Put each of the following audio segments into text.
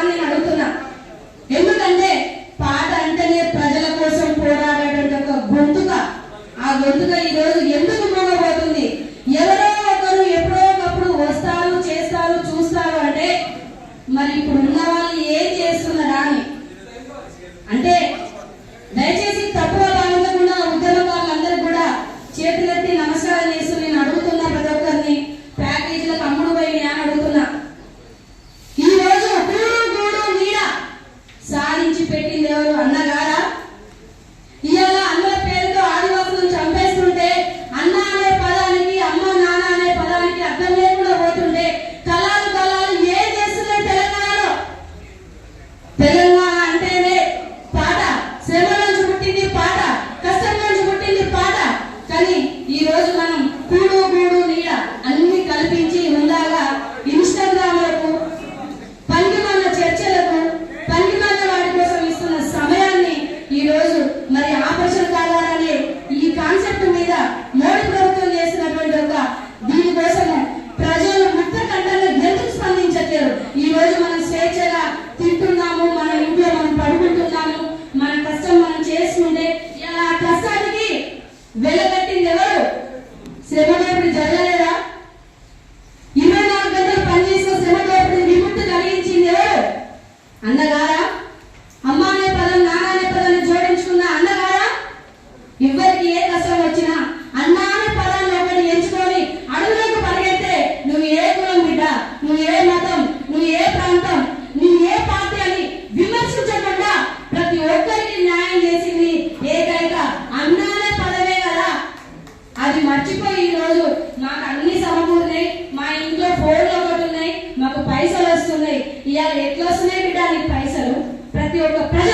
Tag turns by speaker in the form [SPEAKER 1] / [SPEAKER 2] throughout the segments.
[SPEAKER 1] అని అడుగుతున్నా. ఎందుకంటే పాట అంటేనే ప్రజల కోసం పోరాడేటువంటి ఒక గొంతుక. ఆ గొంతుక ఈ రోజు ఎందుకు మూగబోతుంది ఎవరో ఒకరు ఎప్పుడో ఒకప్పుడు వస్తారు చేస్తారు చూస్తారు అంటే మరి ఇప్పుడు ఉన్న వాళ్ళు ఏ ఇలా ఎట్లా వస్తున్నాయి బిడ్డ నీకు పైసలు? ప్రతి ఒక్క ప్రజ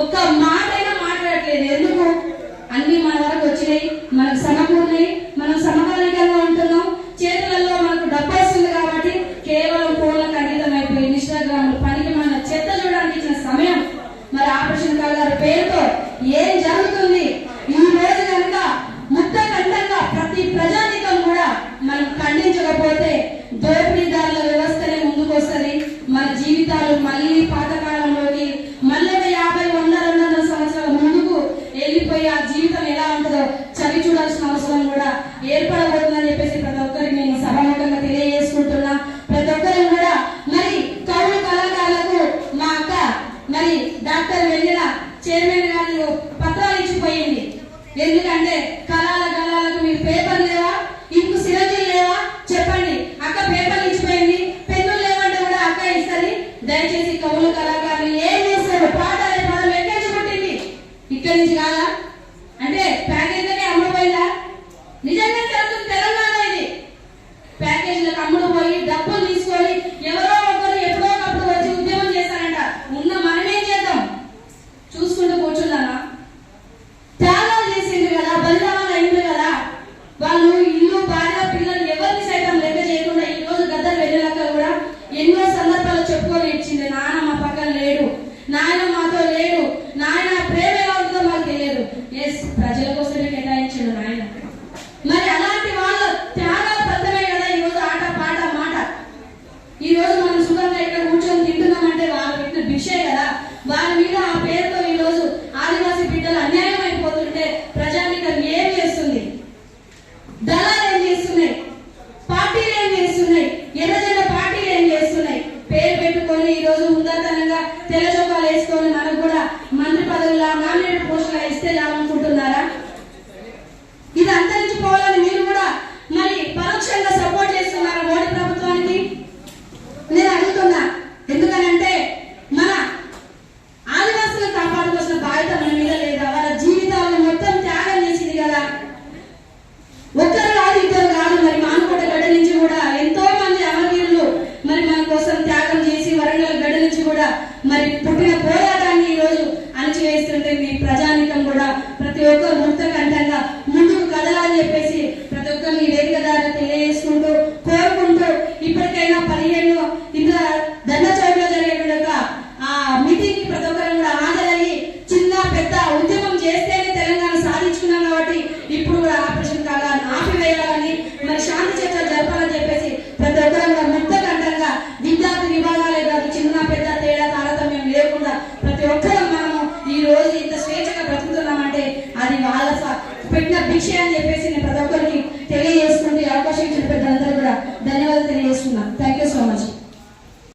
[SPEAKER 1] ఒక్క మాటైనా మాట్లాడట్లేదు. ఎందుకు? అన్ని మన వరకు వచ్చినాయి. మనకు పోయి డబ్బులు తెల్ల వేసుకొని మనకు కూడా మంత్రి పదవుల నామినేటెడ్ పోస్టులు ఇస్తే చాలనుకుంటున్నారా? ఇది అంతరించిపోవాలని మీరు కూడా మరి పరోక్షంగా సపోర్ట్ చేస్తున్నారా మోడీ ప్రభుత్వానికి? నేను అడుగుతున్నా ఎందుకనంటే మన ఆదివాసులను కాపాడుకోసిన బాధ్యత మన మీద లేదా వాళ్ళ జీవితాలను మొత్తం త్యాగం చేసింది కదా. ఒక్క ప్రజలు అని చెప్పేసి ప్రతి ఒక్కరిని వేదిక ద్వారా తెలియజేసుకుంటూ పెట్టిన బిషే అని చెప్పేసి నేను